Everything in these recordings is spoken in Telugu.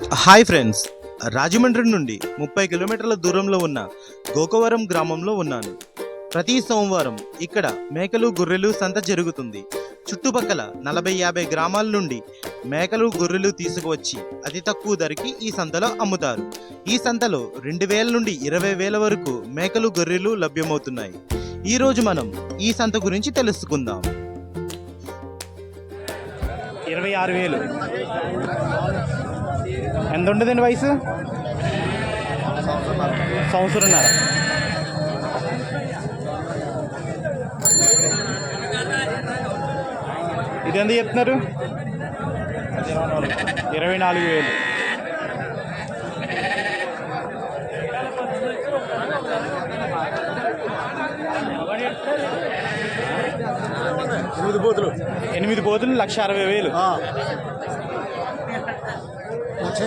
Hi friends. రాజమండ్రి నుండి ముప్పై కిలోమీటర్ల దూరంలో ఉన్న గోకవరం గ్రామంలో ఉన్నాను. ప్రతి సోమవారం ఇక్కడ మేకలు గొర్రెలు సంత జరుగుతుంది. చుట్టుపక్కల నలభై యాభై గ్రామాల నుండి మేకలు గొర్రెలు తీసుకువచ్చి అతి తక్కువ ధరకి ఈ సంతలో అమ్ముతారు. ఈ సంతలో రెండు వేల నుండి ఇరవై వేల వరకు మేకలు గొర్రెలు లభ్యమవుతున్నాయి. ఈరోజు మనం ఈ సంత గురించి తెలుసుకుందాం. ఇరవై ఆరు వేలు. ఎంత ఉంటుందండి వయసు? సంవత్సరంన్నర. ఇది ఎంత చెప్తున్నారు? ఇరవై నాలుగు వేలు. ఎనిమిది పోతులు ఎనిమిది పోతులు లక్ష అరవై వేలు.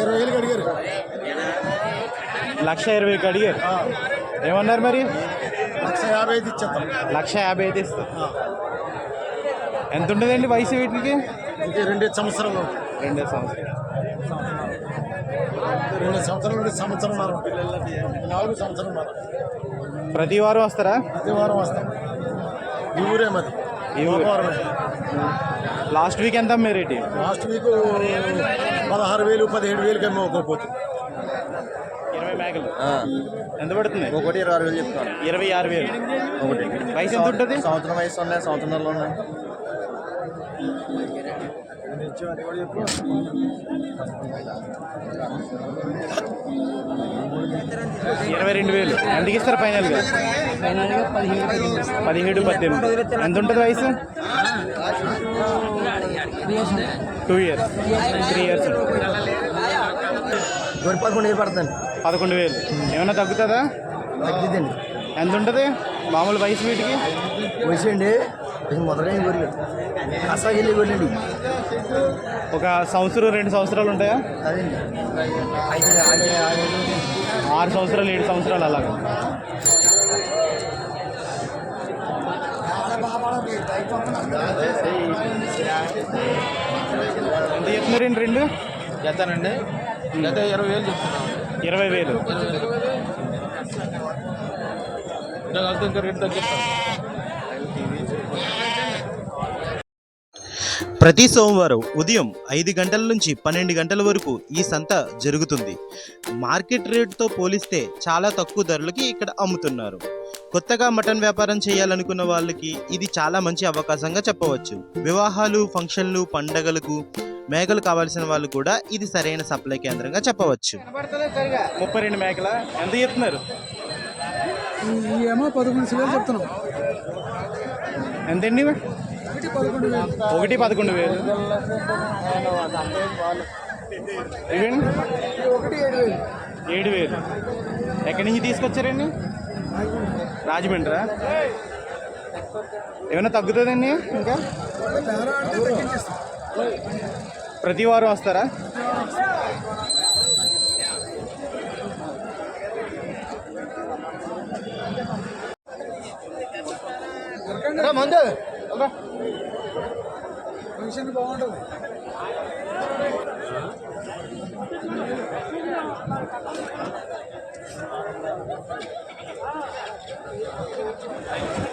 ఇరవై వేలు అడిగారు. లక్ష ఇరవైకి అడిగారు. ఏమన్నారు మరి? లక్ష యాభై ఐదు ఇచ్చేస్తాం. లక్ష యాభై అయితే ఇస్తారు. ఎంత ఉంటుందండి వయసు వీటికి? ఇంకే రెండు సంవత్సరాలు. రెండే సంవత్సరం. రెండు సంవత్సరాల నుండి సంవత్సరం నాలుగు సంవత్సరం ప్రతి వారం వస్తారా? ప్రతి వారం వస్తాం. ఈ ఊరే మాది. ఈ ఊరే. లాస్ట్ వీక్ ఎంత అమ్మారు రేటు లాస్ట్ వీక్ పదహారు వేలు పదిహేడు వేలకి అమ్మే ఒక పోతు ఇరవై మేకలు ఎంత పడుతుంది? ఒకటి ఇరవై ఆరు వేలు చెప్తాను ఇరవై ఆరు వేలు. ఒకటి. వయసు ఎంత ఉంటుంది? సంవత్సరం వయసు ఉన్నాయి సంవత్సరంలో ఉన్నాయి ఇరవై రెండు వేలు. ఎందుకు ఇస్తారు ఫైనల్గా? పదిహేడు పద్దెనిమిది. ఎంత ఉంటుంది వయసు? టూ ఇయర్స్ త్రీ ఇయర్స్ పదకొండు వేలు పడుతుంది? పదకొండు వేలు. ఏమైనా తగ్గుతుందా? తగ్గిద్దండి. ఎంత ఉంటుంది మామూలు వయసు వీటికి? వచ్చేయండి మొదలైన గొర్రెలు ఒక సంవత్సరం రెండు సంవత్సరాలు ఉంటాయా? ఆరు సంవత్సరాలు ఏడు సంవత్సరాలు అలాగా. చెప్తున్నారండి రెండు? ఎంతనండి జత ఇరవై వేలు చెప్తున్నాను ఇరవై వేలు. ఇంకా రేటు తగ్గిస్తాను ప్రతి సోమవారం ఉదయం ఐదు గంటల నుంచి పన్నెండు గంటల వరకు ఈ సంత జరుగుతుంది. మార్కెట్ రేటుతో పోలిస్తే చాలా తక్కువ ధరలకి ఇక్కడ అమ్ముతున్నారు. కొత్తగా మటన్ వ్యాపారం చేయాలనుకున్న వాళ్ళకి ఇది చాలా మంచి అవకాశంగా చెప్పవచ్చు. వివాహాలు ఫంక్షన్లు పండగలకు మేకలు కావాల్సిన వాళ్ళు కూడా ఇది సరైన సప్లై కేంద్రంగా చెప్పవచ్చు. ముప్పై రెండు మేకల? ఎంత చెప్తున్నారు? ఏమో పదకొండు చెప్తున్నాం. ఎంతండి? ఒకటి పదకొండు ఇవేండి వేలు. ఏడు వేలు. ఎక్కడి నుంచి తీసుకొచ్చారండి? రాజమండ్రా ఏమైనా తగ్గుతుందండి ఇంకా? ప్రతి వారం వస్తారా? మందు. ఫంక్షన్ బాగుంటుంది. Hayır.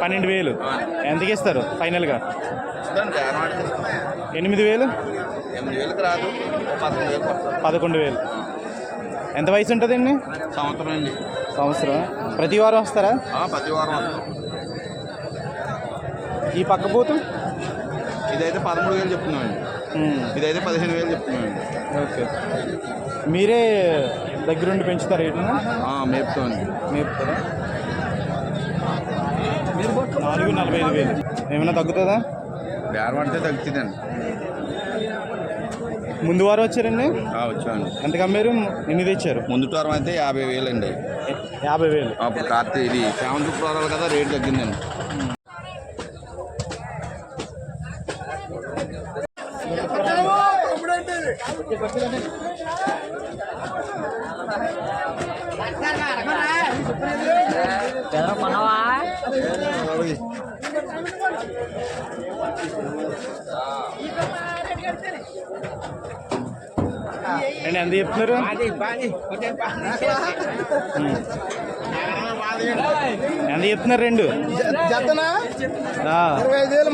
పన్నెండు వేలు ఎంతకి ఇస్తారు? ఫైనల్గా? ఎనిమిది వేలు? రాదు. పదకొండు వేలు ఎంత వయసు ఉంటుందండి? సంవత్సరం అండి. సంవత్సరం. ప్రతి వారం వస్తారా? ప్రతి వారం ఈ పక్క పోతు? ఇదైతే పదమూడు వేలు చెప్తున్నామండి. ఇదైతే పదిహేను వేలు చెప్తున్నామండి. ఓకే. మీరే దగ్గరుండి పెంచుతారు వీటిని మేపుతామండి. మేపుతారా? నాలుగు నలభై ఐదు వేలు. ఏమైనా తగ్గుతుందా? బేరం ఆడితే తగ్గుతుందండి. ముందు వారం వచ్చారండి? వచ్చామండి. ఎంత అమ్మారు ఎన్ని తెచ్చారు? ముందు వారం అయితే యాభై వేలు అండి యాభై వేలు. అప్పుడు కార్తీ ఇది సెవెన్ శుక్రవారాలు కదా రేట్ తగ్గిందండి. అండి ఎంత చెప్తున్నారు ఉమ్. ఎంత చెప్తున్నారు రెండు. జతనా? ఇరవై ఐదు వేలు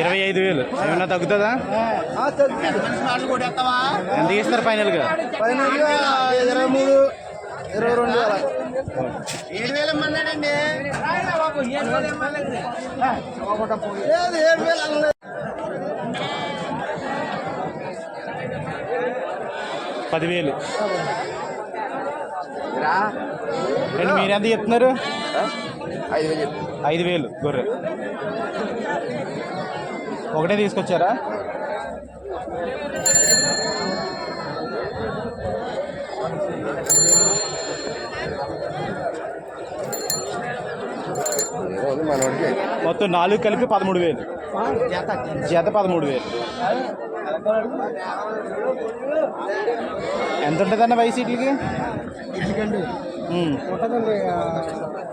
ఇరవై ఐదు వేలు. ఏమైనా తగ్గుతుందా? ఎంత ఇస్తారు ఫైనల్గా? పైన ఇరవై మూడు ఇరవై రెండు వేల. ఏడు వేలు ఇమ్మన్నాడండి లేదు ఏడు వేలు అనలేదు పదివేలు. మీరు ఎంత చెప్తున్నారు? ఐదు వేలు. ఐదు వేలు గొర్రె. ఒకటే తీసుకొచ్చారా? మొత్తం నాలుగు కలిపి పదమూడు వేలు. జత పదమూడు వేలు. ఎంత ఉంటుందన్న వయసు వీటికి? ఉంటుందండి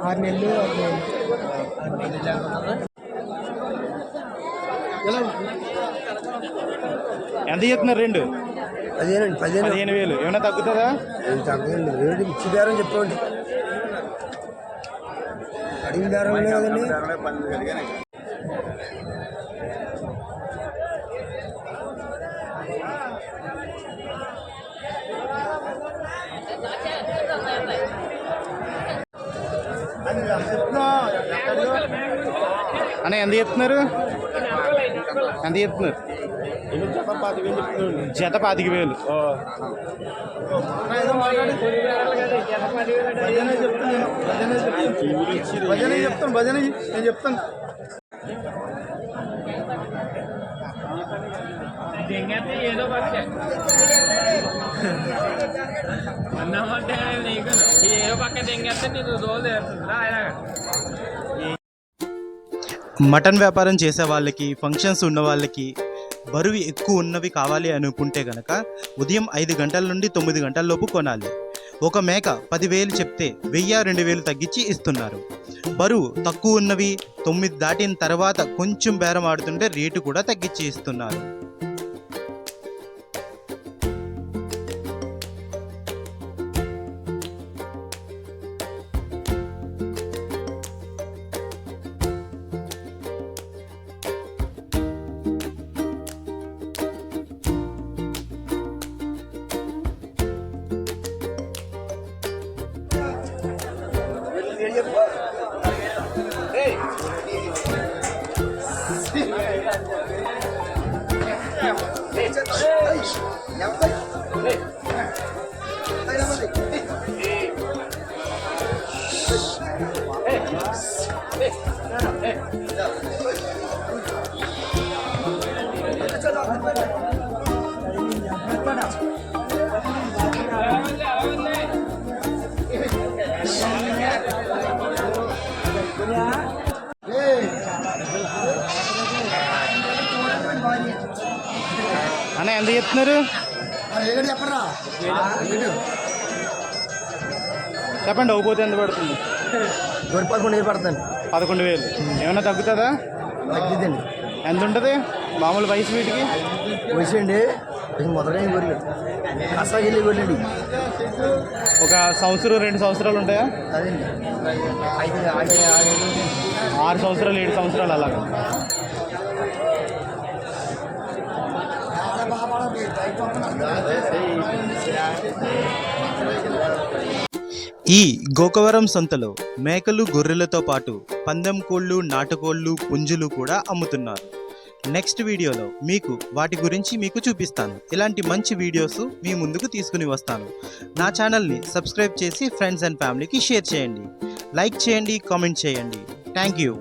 ఆరు నెలలు ఎంత చెప్తున్నారు రెండు? పదిహేనండి పదిహేను. పదిహేను వేలు. ఏమైనా తగ్గుతుందా? తగ్గండి రేటు ఇచ్చి బేరం చెప్పండి. అడిగిన బేరం కదండి అన్న ఎంత చెప్తున్నారు? ఎంత చెప్తున్నారు? జత పాతిక వేలు. భజన చెప్తాను భజన నేను చెప్తాను అన్నమంటే నీకు ఏదో పక్క దెంగేస్తే నీకు రోజు తీరుతుందా ఆయన మటన్ వ్యాపారం చేసే వాళ్ళకి ఫంక్షన్స్ ఉన్న వాళ్ళకి బరువు ఎక్కువ ఉన్నవి కావాలి అనుకుంటే గనక ఉదయం ఐదు గంటల నుండి తొమ్మిది గంటల లోపు కొనాలి. ఒక మేక పదివేలు చెప్తే వెయ్యి రెండు వేలు తగ్గించి ఇస్తున్నారు. బరువు తక్కువ ఉన్నవి తొమ్మిది దాటిన తర్వాత కొంచెం బేరం ఆడుతుంటే రేటు కూడా తగ్గించి ఇస్తున్నారు. అన్న ఎంత చెప్తున్నారు. చెప్పండి ఒకపోతే ఎంత పడుతుంది? పదకొండు వేలు పడుతుంది. పదకొండు వేలు. ఏమైనా తగ్గుతుందా? తగ్గిద్దండి. ఎంత ఉంటుంది? మామూలు వయసు వీటికి? వచ్చేయండి ఇది మొదలైన గొర్రెలు. ఒక సంవత్సరం రెండు సంవత్సరాలు ఉంటాయా? అదండి ఆరు సంవత్సరాలు ఏడు సంవత్సరాలు అలాగా. ఈ గోకవరం సంతలో మేకలు గొర్రెలతో పాటు పందెం కోళ్ళు నాటుకోళ్ళు పుంజులు కూడా అమ్ముతున్నారు. నెక్స్ట్ వీడియోలో మీకు వాటి గురించి మీకు చూపిస్తాను. ఇలాంటి మంచి వీడియోస్ మీ ముందుకు తీసుకుని వస్తాను. నా ఛానల్ని సబ్స్క్రైబ్ చేసి ఫ్రెండ్స్ అండ్ ఫ్యామిలీకి షేర్ చేయండి. లైక్ చేయండి కామెంట్ చేయండి. Thank you